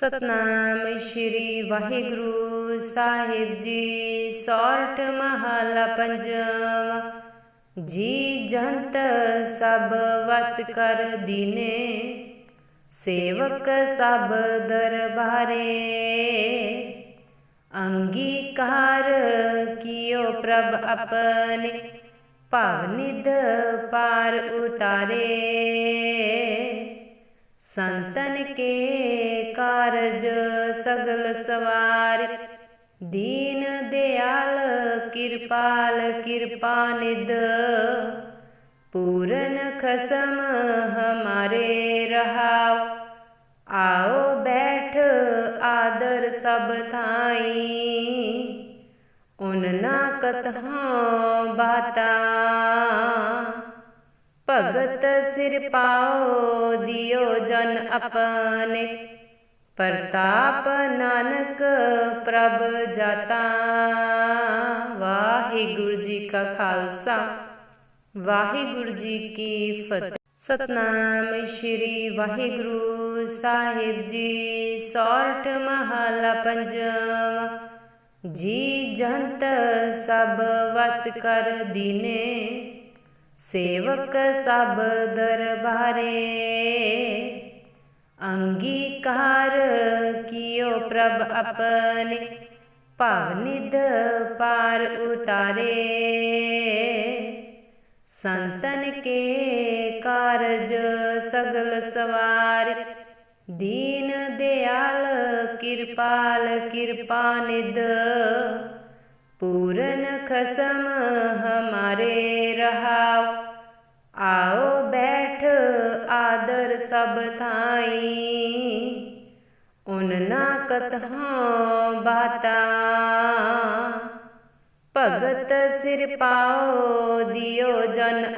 ਸਤਨਾਮ ਸ਼੍ਰੀ ਵਾਹਿਗੁਰੂ ਸਾਹਿਬ ਜੀ। ਸੋਰਠ ਮਹਲਾ ਪੰਜਵਾ। ਜੀ ਜੰਤ ਸਭ ਵਸ ਕਰ ਦੀਨੇ, ਸੇਵਕ ਸਭ ਦਰਬਾਰੇ। ਅੰਗੀਕਾਰ ਕੀਓ ਪ੍ਰਭ ਆਪਣੇ ਭਵ ਨਿਧ ਪਾਰ ਉਤਾਰੇ। ਸੰਤਨ ਕੇ ਕਾਰਜ ਸਗਲ ਸਵਾਰ। ਦੀਨ ਦਿਆਲ ਕਿਰਪਾਲ ਕਿਰਪਾ ਨਿਧ। ਪੂਰਨ ਖਸਮ ਹਮਾਰੇ ਰਹਾਓ ਆਓ ਬੈਠ ਆਦਰ ਸਭ ਥਾਈ। ਉਨ ਨਾ ਕਤਹਾਂ ਬਾਤਾ। ਭਗਤ ਸਿਰ ਪਾਓ ਦੀ ਜਨ ਆਪਣੇ ਪ੍ਰਤਾਪ ਨਾਨਕ ਪ੍ਰਭ ਜਾਤਾ। ਵਾਹਿਗੁਰੂ ਜੀ ਕਾ ਖਾਲਸਾ। ਵਾਹਿਗੁਰੂ ਜੀ ਕੀ ਫਤਿਹ। ਸਤਨਾਮ ਸ਼੍ਰੀ ਵਾਹਿਗੁਰੂ ਸਾਹਿਬ ਜੀ, ਸੋਰਠ ਮਹਲਾ ਪੰਜਵਾ। ਜੀ ਜੰਤ ਸਭ ਵਸ ਕਰ ਦੀਨੇ, ਸੇਵਕ ਸਭ ਦਰਬਾਰੇ। ਅੰਗੀਕਾਰ ਕੀਓ ਪ੍ਰਭ ਆਪਣੇ, ਭਵ ਨਿਧ ਪਾਰ ਉਤਾਰੇ। ਸੰਤਨ ਕੇ ਕਾਰਜ ਸਗਲ ਸਵਾਰ, ਦੀਨ ਦਿਆਲ ਕਿਰਪਾਲ ਕਿਰਪਾ ਨਿਧ। ਪੂਰਨ ਖਸਮ ਹਮਾਰੇ ਰਹਾਓ ਆਓ ਬੈਠ ਆਦਰ ਸਭ ਥਾਈ। ਉਨ ਨਾ ਕਤਹਾਂ ਬਾਤਾ। ਭਗਤ ਸਿਰ ਪਾਓ ਦਿਓ ਜਨ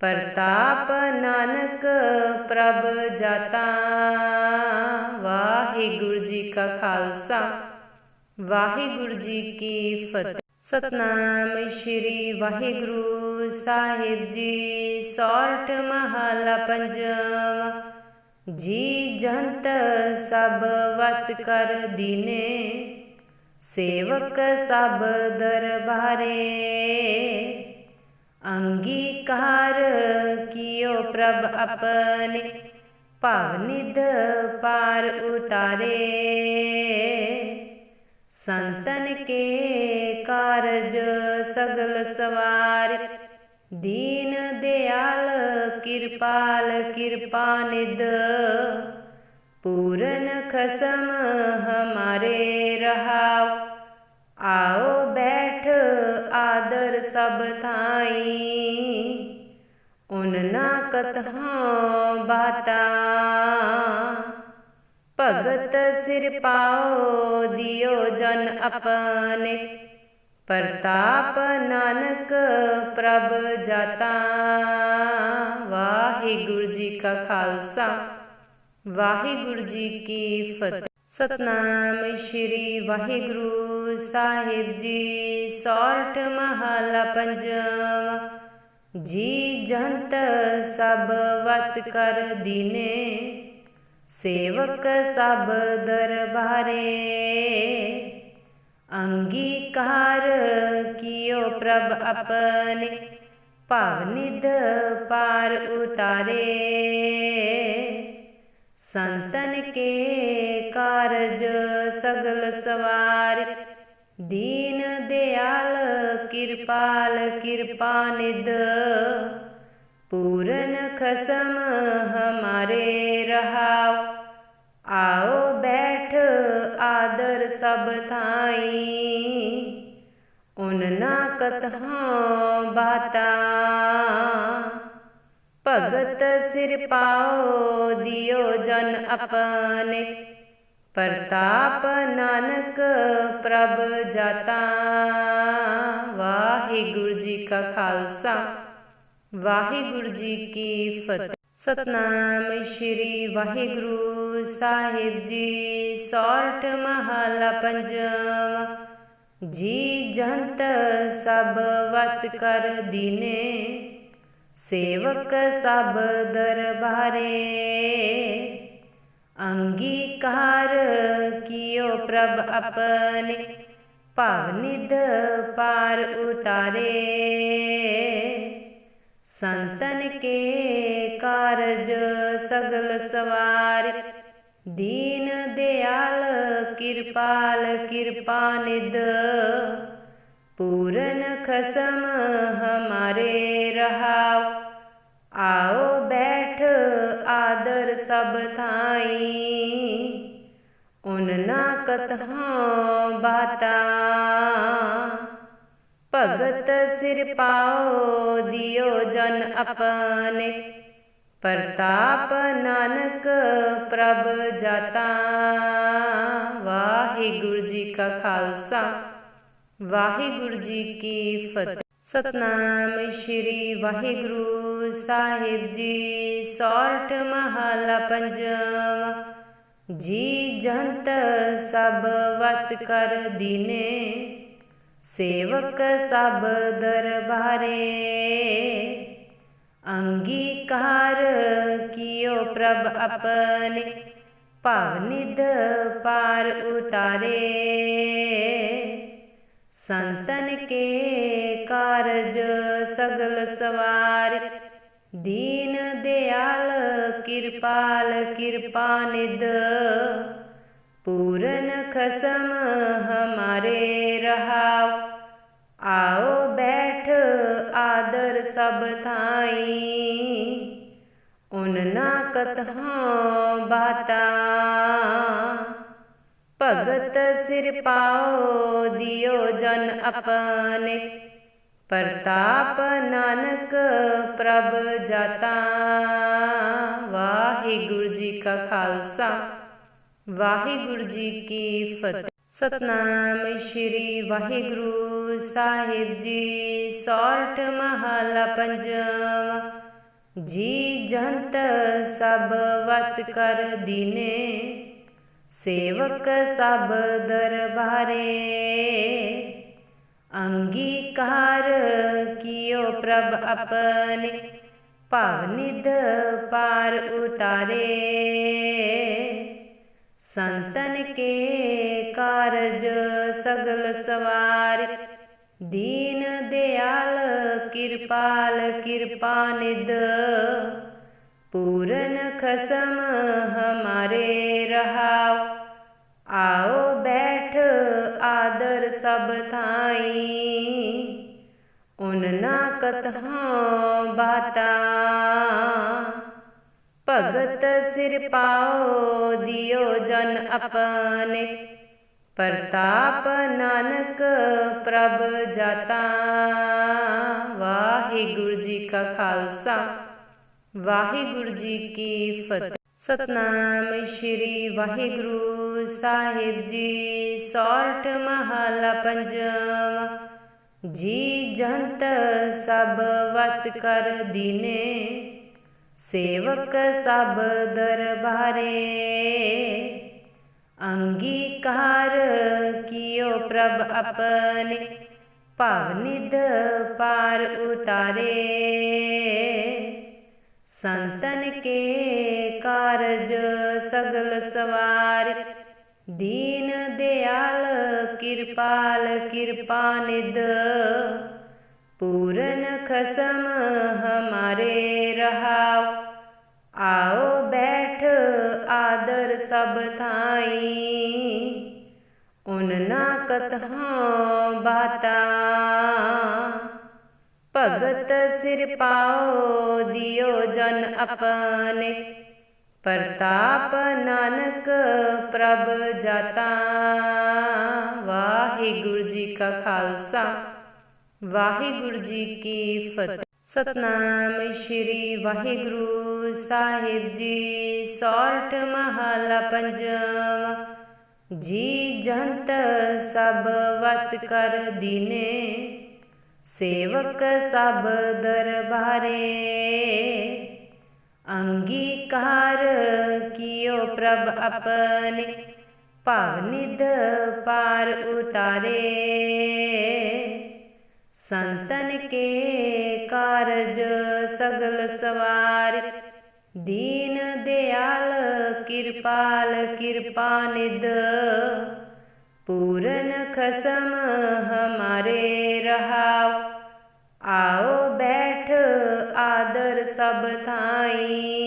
ਪ੍ਰਤਾਪ ਨਾਨਕ ਪ੍ਰਭ ਜਾਤਾ। ਵਾਹਿਗੁਰੂ ਜੀ ਕਾ ਖਾਲਸਾ। ਵਾਹਿਗੁਰੂ ਜੀ ਕੀ ਫਤਿਹ। ਸਤਨਾਮ ਸ਼੍ਰੀ ਵਾਹਿਗੁਰੂ ਸਾਹਿਬ ਜੀ, ਸੋਰਠ ਮਹਲਾ ਪੰਜਵਾ। ਜੀ ਜੰਤ ਸਭ ਵਸ ਕਰ ਦੀਨੇ, ਸੇਵਕ ਸਭ ਦਰਬਾਰੇ। ਅੰਗੀਕਾਰ ਕੀਓ ਪ੍ਰਭ ਆਪਣੇ, ਭਵ ਨਿਧ ਪਾਰ ਉਤਾਰੇ। ਸੰਤਨ ਕੇ ਕਾਰਜ ਸਗਲ ਸਵਾਰ ਦੀਨ ਦਿਆਲ, ਕਿਰਪਾਲ, ਕਿਰਪਾ ਨਿਧ। ਪੂਰਨ ਖਸਮ ਹਮਾਰੇ ਰਹਾਓ ਆਓ ਬੈਠ ਆਦਰ ਸਭ ਥਾਈ। ਉਨ ਨਾ ਕਤਹਾਂ ਬਾਤਾ। ਭਗਤ ਸਿਰ ਪਾਓ, ਦਿਓ ਜਨ ਆਪਣੇ। ਪ੍ਰਤਾਪ ਨਾਨਕ ਪ੍ਰਭ ਜਾਤਾ। ਵਾਹਿਗੁਰੂ ਜੀ ਕਾ ਖਾਲਸਾ। ਵਾਹਿਗੁਰੂ ਜੀ ਕੀ ਫਤਿਹ। ਸਤਨਾਮ ਸ਼੍ਰੀ ਵਾਹਿਗੁਰੂ ਸਾਹਿਬ ਜੀ, ਸੋਰਠ ਮਹਲਾ ਪੰਜਵਾ। ਜੀ ਜੰਤ ਸਭ ਵਸ ਕਰ ਦੀਨੇ, ਸੇਵਕ ਸਭ ਦਰਬਾਰੇ। ਅੰਗੀਕਾਰ ਕੀਓ ਪ੍ਰਭ ਆਪਣੇ, ਭਵ ਨਿਧ ਪਾਰ ਉਤਾਰੇ। ਸੰਤਨ ਕੇ ਕਾਰਜ ਸਗਲ ਸਵਾਰ, ਦੀਨ ਦਿਆਲ ਕਿਰਪਾਲ ਕਿਰਪਾ ਨਿਧ। ਪੂਰਨ ਖਸਮ ਹਮਾਰੇ ਰਹਾਓ ਆਓ ਬੈਠ ਆਦਰ ਸਭ ਥਾਈ। ਉਨ ਨਾ ਕਤਹਾਂ ਬਾਤਾ। ਭਗਤ ਸਿਰ ਪਾਓ ਦਿਓ ਜਨ ਆਪਣੇ। ਪ੍ਰਤਾਪ ਨਾਨਕ ਪ੍ਰਭ ਜਾਤਾ। ਵਾਹਿਗੁਰੂ ਜੀ ਕਾ ਖਾਲਸਾ। ਵਾਹਿਗੁਰੂ ਜੀ ਕੀ ਫਤਿਹ। ਸਤਨਾਮ ਸ਼੍ਰੀ ਵਾਹਿਗੁਰੂ ਸਾਹਿਬ ਜੀ ਸੋਰਠ ਮਹਲਾ ਪੰਜਵਾ। ਜੀ ਜੰਤ ਸਭ ਵਸ ਕਰ ਦੀਨੇ, ਸੇਵਕ ਸਭ ਦਰਬਾਰੇ। ਅੰਗੀਕਾਰ ਕੀਓ ਪ੍ਰਭ ਆਪਣੇ ਭਵ ਨਿਧ ਪਾਰ ਉਤਾਰੇ। ਸੰਤਨ ਕੇ ਕਾਰਜ ਸਗਲ ਸਵਾਰ। ਦੀਨ ਦਿਆਲ ਕਿਰਪਾਲ ਕਿਰਪਾ ਨਿਧ। ਪੂਰਨ ਖਸਮ ਹਮਾਰੇ ਰਹਾਓ ਆਓ ਬੈਠ ਆਦਰ ਸਭ ਥਾਈ। ਉਨ ਨਾ ਕਤਹਾਂ ਬਾਤਾ। ਭਗਤ ਸਿਰ ਪਾਓ, ਦਿਓ ਜਨ ਆਪਣੇ ਪ੍ਰਤਾਪ ਨਾਨਕ ਪ੍ਰਭ ਜਾਤਾ। ਵਾਹਿਗੁਰੂ ਜੀ ਕਾ ਖਾਲਸਾ, ਵਾਹਿਗੁਰੂ ਜੀ ਕੀ ਫਤਿਹ। ਸਤਨਾਮ ਸ਼੍ਰੀ ਵਾਹਿਗੁਰੂ ਸਾਹਿਬ ਜੀ, ਸੋਰਠ ਮਹਲਾ ਪੰਜਵਾ। ਜੀ ਜੰਤ ਸਭ ਵਸ ਕਰ ਦੀਨੇ। ਸੇਵਕ ਸਭ ਦਰਬਾਰੇ। ਅੰਗੀਕਾਰ ਕੀਓ ਪ੍ਰਭ ਆਪਣੇ, ਭਵ ਨਿਧ ਪਾਰ ਉਤਾਰੇ। ਸੰਤਨ ਕੇ ਕਾਰਜ ਸਗਲ ਸਵਾਰ, ਦੀਨ ਦਿਆਲ ਕਿਰਪਾਲ ਕਿਰਪਾ ਨਿਧ। ਪੂਰਨ ਖਸਮ ਹਮਾਰੇ ਰਹਾਓ ਆਓ ਬੈਠ ਆਦਰ ਸਭ ਥਾਈ। ਉਨ ਨਾ ਕਤਹਾਂ ਬਾਤਾ। ਭਗਤ ਸਿਰ ਪਾਓ ਦਿਓ ਜਨ ਆਪਣੇ। ਪ੍ਰਤਾਪ ਨਾਨਕ ਪ੍ਰਭ ਜਾਤਾ। ਵਾਹਿਗੁਰੂ ਜੀ ਕਾ ਖਾਲਸਾ। ਵਾਹਿਗੁਰੂ ਜੀ ਕੀ ਫਤਿਹ। ਸਤਨਾਮ ਸ਼੍ਰੀ ਵਾਹਿਗੁਰੂ ਸਾਹਿਬ ਜੀ, ਸੋਰਠ ਮਹਲਾ ਪੰਜਵਾ। ਜੀ ਜੰਤ ਸਭ ਵਸ ਕਰ ਦੀਨੇ, ਸੇਵਕ ਸਭ ਦਰਬਾਰੇ। ਅੰਗੀਕਾਰ ਕੀਓ ਪ੍ਰਭ ਆਪਣੇ, ਭਾਵ ਨਿਧ ਪਾਰ ਉਤਾਰੇ। ਸੰਤਨ ਕੇ ਕਾਰਜ ਸਗਲ ਸਵਾਰ। ਦੀਨ ਦਿਆਲ ਕਿਰਪਾਲ ਕਿਰਪਾ ਨਿਧ। ਪੂਰਨ ਖਸਮ ਹਮਾਰੇ ਰਹਾਓ ਆਓ ਬੈਠ ਆਦਰ ਸਭ ਥਾਈ। ਉਨ ਨਾ ਕਤਹਾਂ ਬਾਤਾ। ਭਗਤ ਸਿਰ ਪਾਓ, ਦਿਓ ਜਨ ਆਪਣੇ ਪ੍ਰਤਾਪ ਨਾਨਕ ਪ੍ਰਭ ਜਾਤਾ, ਵਾਹਿਗੁਰੂ ਜੀ ਕਾ ਖਾਲਸਾ, ਵਾਹਿਗੁਰੂ ਜੀ ਕੀ ਫਤਿਹ। ਸਤਨਾਮ ਸ਼੍ਰੀ ਵਾਹਿਗੁਰੂ ਸਾਹਿਬ ਜੀ, ਸੋਰਠ ਮਹਲਾ ਪੰਜਵਾ। ਜੀ ਜੰਤ ਸਭ ਵਸ ਕਰ ਦੀਨੇ ਸੇਵਕ ਸਭ ਦਰਬਾਰੇ। ਅੰਗੀਕਾਰ ਕੀਓ ਪ੍ਰਭ ਆਪਣੇ, ਭਾਵ ਨਿਧ ਪਾਰ ਉਤਾਰੇ। ਸੰਤਨ ਕੇ ਕਾਰਜ ਸਗਲ ਸਵਾਰ, ਦੀਨ ਦਿਆਲ ਕਿਰਪਾਲ ਕਿਰਪਾ ਨਿਧ। ਪੂਰਨ ਖਸਮ ਹਮਾਰੇ ਰਹਾਓ ਆਓ ਬੈਠ ਆਦਰ ਸਭ ਥਾਈ। ਉਨ ਨਾ ਕਤਹਾਂ ਬਾਤਾ। ਭਗਤ ਸਿਰ ਪਾਓ ਦਿਓ ਜਨ ਆਪਣੇ। ਪ੍ਰਤਾਪ ਨਾਨਕ ਪ੍ਰਭ ਜਾਤਾ। ਵਾਹਿਗੁਰੂ ਜੀ ਕਾ ਖਾਲਸਾ। ਵਾਹਿਗੁਰੂ ਜੀ ਕੀ ਫਤਿਹ। ਸਤਨਾਮ ਸ਼੍ਰੀ ਵਾਹਿਗੁਰੂ ਸਾਹਿਬ ਜੀ ਸੋਰਠ ਮਹਲਾ ਪੰਜਵਾ। ਜੀ ਜੰਤ ਸਭ ਵਸ ਕਰ ਦੀਨੇ, ਸੇਵਕ ਸਭ ਦਰਬਾਰੇ। ਅੰਗੀਕਾਰ ਕੀਓ ਪ੍ਰਭ ਆਪਣੇ, ਭਾਵ ਨਿਧ ਪਾਰ ਉਤਾਰੇ। ਸੰਤਨ ਕੇ ਕਾਰਜ ਸਗਲ ਸਵਾਰ। ਦੀਨ ਦਿਆਲ ਕਿਰਪਾਲ ਕਿਰਪਾ ਨਿਦ ਪੂਰਨ ਖਸਮ ਹਮਾਰੇ ਰਹਾਓ ਆਓ ਬੈਠ ਆਦਰ ਸਭ ਥਾਈ।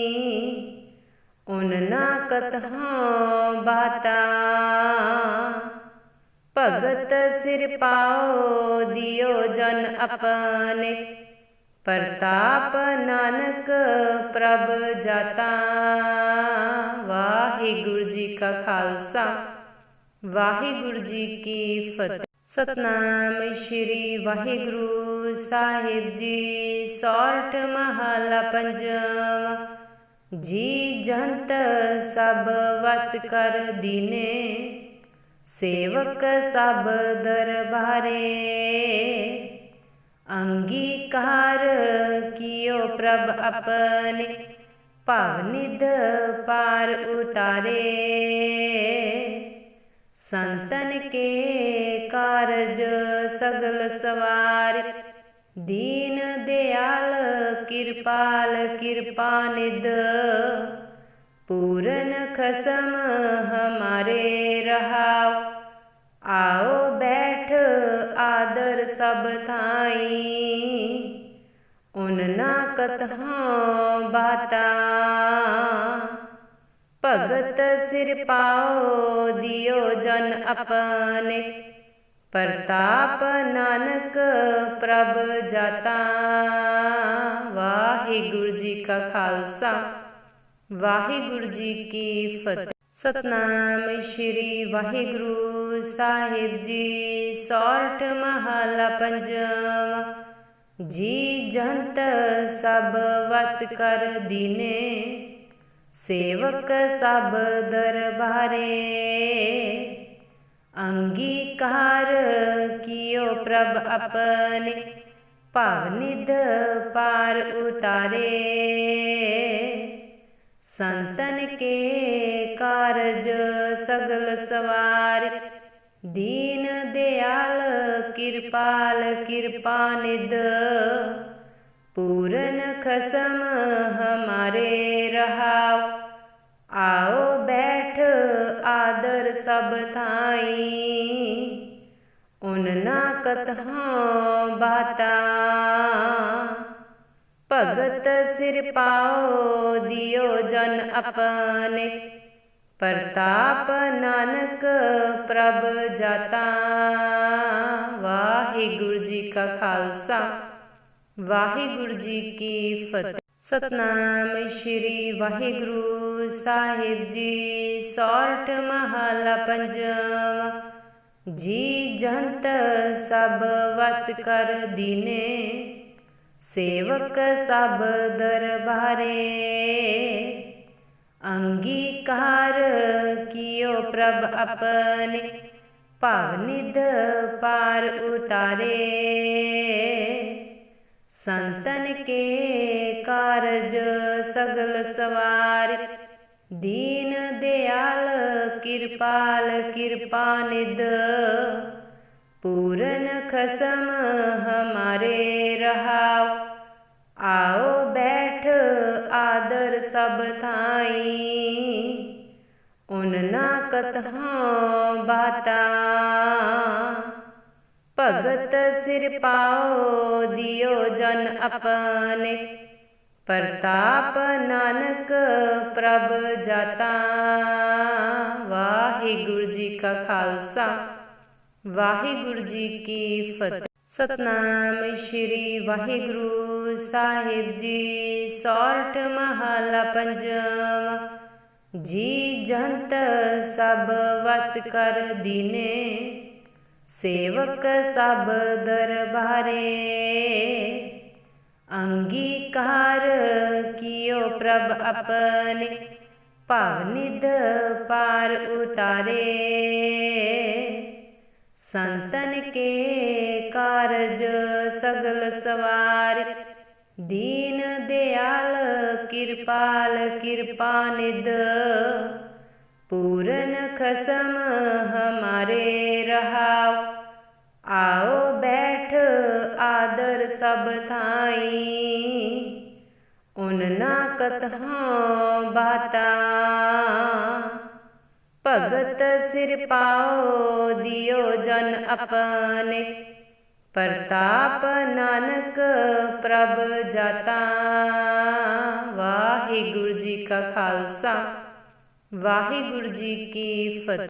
ਉਨ ਨਾ ਕਤਹਾਂ ਬਾਤਾਂ। ਭਗਤ ਸਿਰ ਪਾਓ, ਦਿਓ ਜਨ ਆਪਣੇ ਪ੍ਰਤਾਪ ਨਾਨਕ ਪ੍ਰਭ ਜਾਤਾ, ਵਾਹਿਗੁਰੂ ਜੀ ਕਾ ਖਾਲਸਾ, ਵਾਹਿਗੁਰੂ ਜੀ ਕੀ ਫਤਿਹ। ਸਤਨਾਮ ਸ਼੍ਰੀ ਵਾਹਿਗੁਰੂ ਸਾਹਿਬ ਜੀ, ਸੋਰਠ ਮਹਲਾ ਪੰਜਵਾ। ਜੀ ਜੰਤ ਸਭ ਵਸ ਕਰ ਦੀਨੇ ਸੇਵਕ ਸਭ ਦਰਬਾਰੇ। ਅੰਗੀਕਾਰ ਕੀਓ ਪ੍ਰਭ ਆਪਣੇ, ਭਾਵ ਨਿਧ ਪਾਰ ਉਤਾਰੇ। ਸੰਤਨ ਕੇ ਕਾਰਜ ਸਗਲ ਸਵਾਰ, ਦੀਨ ਦਿਆਲ ਕਿਰਪਾਲ ਕਿਰਪਾ ਨਿਧ। पूरन खसम हमारे रहाव आओ बैठ आदर सब थाई उनना कतहाँ बाता भगत सिर पाओ दियो जन अपने ਪ੍ਰਤਾਪ ਨਾਨਕ ਪ੍ਰਭ ਜਾਤਾ ਵਾਹਿਗੁਰੂ ਜੀ ਕਾ ਖਾਲਸਾ ਵਾਹਿਗੁਰੂ ਜੀ ਕੀ ਫਤਿਹ। ਸਤਨਾਮ ਸ਼੍ਰੀ ਵਾਹਿਗੁਰੂ ਸਾਹਿਬ ਜੀ, ਸੋਰਠ ਮਹਲਾ ਪੰਜਵਾ। ਜੀ ਜੰਤ ਸਭ ਵਸ ਕਰ ਦੀਨੇ, ਸੇਵਕ ਸਭ ਦਰਬਾਰੇ। ਅੰਗੀਕਾਰ ਕੀਓ ਪ੍ਰਭ ਆਪਣੇ, ਭਾਵ ਨਿਧ ਪਾਰ ਉਤਾਰੇ। ਸੰਤਨ ਕੇ ਕਾਰਜ ਸਗਲ ਸਵਾਰ। ਦੀਨ ਦਿਆਲ ਕਿਰਪਾਲ ਕਿਰਪਾ ਨਿਧ। ਪੂਰਨ ਖਸਮ ਹਮਾਰੇ ਰਹਾਓ ਆਓ ਬੈਠ ਆਦਰ ਸਭ ਥਾਈ। ਉਨਨਾ ਕਤਹਾਂ ਬਾਤਾ। ਭਗਤ ਸਿਰ ਪਾਓ, ਦਿਓ ਜਨ ਆਪਣੇ ਪ੍ਰਤਾਪ ਨਾਨਕ ਪ੍ਰਭ ਜਾਤਾ, ਵਾਹਿਗੁਰੂ ਜੀ ਕਾ ਖਾਲਸਾ। ਵਾਹਿਗੁਰੂ ਜੀ ਕੀ ਫਤਿਹ। ਸਤਨਾਮ ਸ਼੍ਰੀ ਵਾਹਿਗੁਰੂ ਸਾਹਿਬ ਜੀ, ਸੋਰਠ ਮਹਲਾ ਪੰਜਵਾ। ਜੀ ਜੰਤ ਸਭ ਵਸ ਕਰ ਦੀਨੇ ਸੇਵਕ ਸਭ ਦਰਬਾਰੇ। ਅੰਗੀਕਾਰ ਕੀਓ ਪ੍ਰਭ ਆਪਣੇ, ਭਵ ਨਿਧ ਪਾਰ ਉਤਾਰੇ। ਸੰਤਨ ਕੇ ਕਾਰਜ ਸਗਲ ਸਵਾਰ, ਦੀਨ ਦਿਆਲ ਕਿਰਪਾਲ ਕਿਰਪਾ ਨਿਧ। ਪੂਰਨ ਖਸਮ ਹਮਾਰੇ ਰਹਾਓ ਆਓ ਬੈਠ ਆਦਰ ਸਭ ਥਾਈ। ਉਨਨਾ ਕਤਹਾਂ ਬਾਤਾ। ਭਗਤ ਸਿਰ ਪਾਓ ਦਿਓ ਜਨ ਆਪਣੇ। ਪ੍ਰਤਾਪ ਨਾਨਕ ਪ੍ਰਭ ਜਾਤਾ। ਵਾਹਿਗੁਰੂ ਜੀ ਕਾ ਖਾਲਸਾ। ਵਾਹਿਗੁਰੂ ਜੀ ਕੀ ਫਤਿਹ। ਸਤਨਾਮ ਸ਼੍ਰੀ ਵਾਹਿਗੁਰੂ ਸਾਹਿਬ ਜੀ, ਸੋਰਠ ਮਹਲਾ ਪੰਜਵਾ। ਜੀ ਜੰਤ ਸਭ ਵਸ ਕਰ ਦੀਨੇ, ਸੇਵਕ ਸਭ ਦਰਬਾਰੇ। ਅੰਗੀਕਾਰ ਕੀਓ ਪ੍ਰਭ ਆਪਣੇ, ਭਾਵ ਨਿਧ ਪਾਰ ਉਤਾਰੇ। ਸੰਤਨ ਕੇ ਕਾਰਜ ਸਗਲ ਸਵਾਰ। ਦੀਨ ਦਿਆਲ ਕਿਰਪਾਲ ਕਿਰਪਾ ਨਿਦ ਪੂਰਨ ਖਸਮ ਹਮਾਰੇ ਰਹਾਓ ਆਓ ਬੈਠ ਆਦਰ ਸਭ ਥਾਈ। ਉਨ ਨਾ ਕਤਹਾਂ ਬਾਤਾਂ। ਭਗਤ ਸਿਰ ਪਾਓ, ਦਿਓ ਜਨ ਆਪਣੇ ਪ੍ਰਤਾਪ ਨਾਨਕ ਪ੍ਰਭ ਜਾਤਾ, ਵਾਹਿਗੁਰੂ ਜੀ ਕਾ ਖਾਲਸਾ। ਵਾਹਿਗੁਰੂ ਜੀ ਕੀ ਫਤਿਹ।